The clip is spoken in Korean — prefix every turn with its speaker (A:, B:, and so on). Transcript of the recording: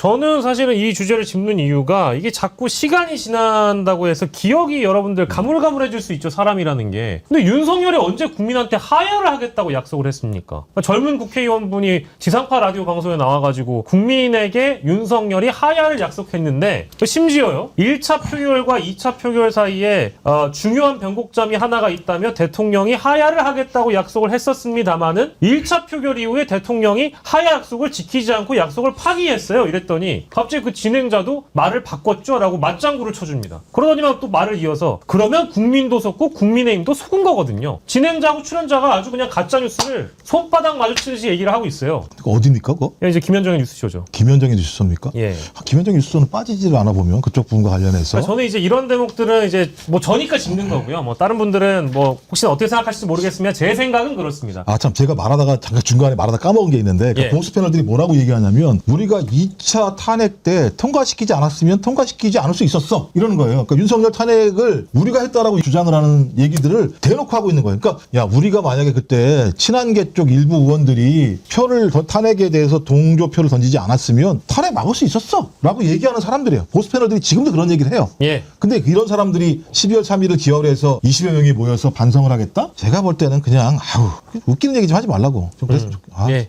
A: 저는 사실은 이 주제를 짚는 이유가 이게 자꾸 시간이 지난다고 해서 기억이 여러분들 가물가물해질 수 있죠 사람이라는 게. 근데 윤석열이 언제 국민한테 하야를 하겠다고 약속을 했습니까? 그러니까 젊은 국회의원분이 지상파 라디오 방송에 나와가지고 국민에게 윤석열이 하야를 약속했는데 심지어요 1차 표결과 2차 표결 사이에 어, 중요한 변곡점이 하나가 있다며 대통령이 하야를 하겠다고 약속을 했었습니다마는 1차 표결 이후에 대통령이 하야 약속을 지키지 않고 약속을 파기했어요. 이랬 더니 갑자기 그 진행자도 말을 바꿨죠라고 맞장구를 쳐줍니다. 그러더니만 또 말을 이어서 그러면 국민도 속고 국민의힘도 속은 거거든요. 진행자하고 출연자가 아주 그냥 가짜 뉴스를 손바닥 마주치듯이 얘기를 하고 있어요.
B: 그거 어디입니까 그거?
A: 이게 이제 김현정의 뉴스쇼죠.
B: 김현정의 뉴스입니까?
A: 예.
B: 아, 김현정 뉴스는 빠지지를 않아 보면 그쪽 부분과 관련해서
A: 그러니까 저는 이제 이런 대목들은 이제 뭐 저니까 짚는 거고요. 뭐 다른 분들은 뭐 혹시나 어떻게 생각하실지 모르겠으면 제 생각은 그렇습니다.
B: 아 참 제가 말하다가 잠깐 중간에 말하다 까먹은 게 있는데 그
A: 예.
B: 보수 패널들이 뭐라고 얘기하냐면 우리가 2차 탄핵 때 통과시키지 않았으면 통과시키지 않을 수 있었어 이러는 거예요. 그러니까 윤석열 탄핵을 우리가 했다라고 주장을 하는 얘기들을 대놓고 하고 있는 거예요. 그러니까 야 우리가 만약에 그때 친한계 쪽 일부 의원들이 표를 더- 탄핵에 대해서 동조표를 던지지 않았으면 탄핵 막을 수 있었어라고 얘기하는 사람들이에요. 보수 패널들이 지금도 그런 얘기를 해요.
A: 예.
B: 근데 이런 사람들이 12월 3일을 기억을 해서 20여 명이 모여서 반성을 하겠다? 제가 볼 때는 그냥 아우 웃기는 얘기 좀 하지 말라고 좀 그랬으면 좋겠 아,
A: 예.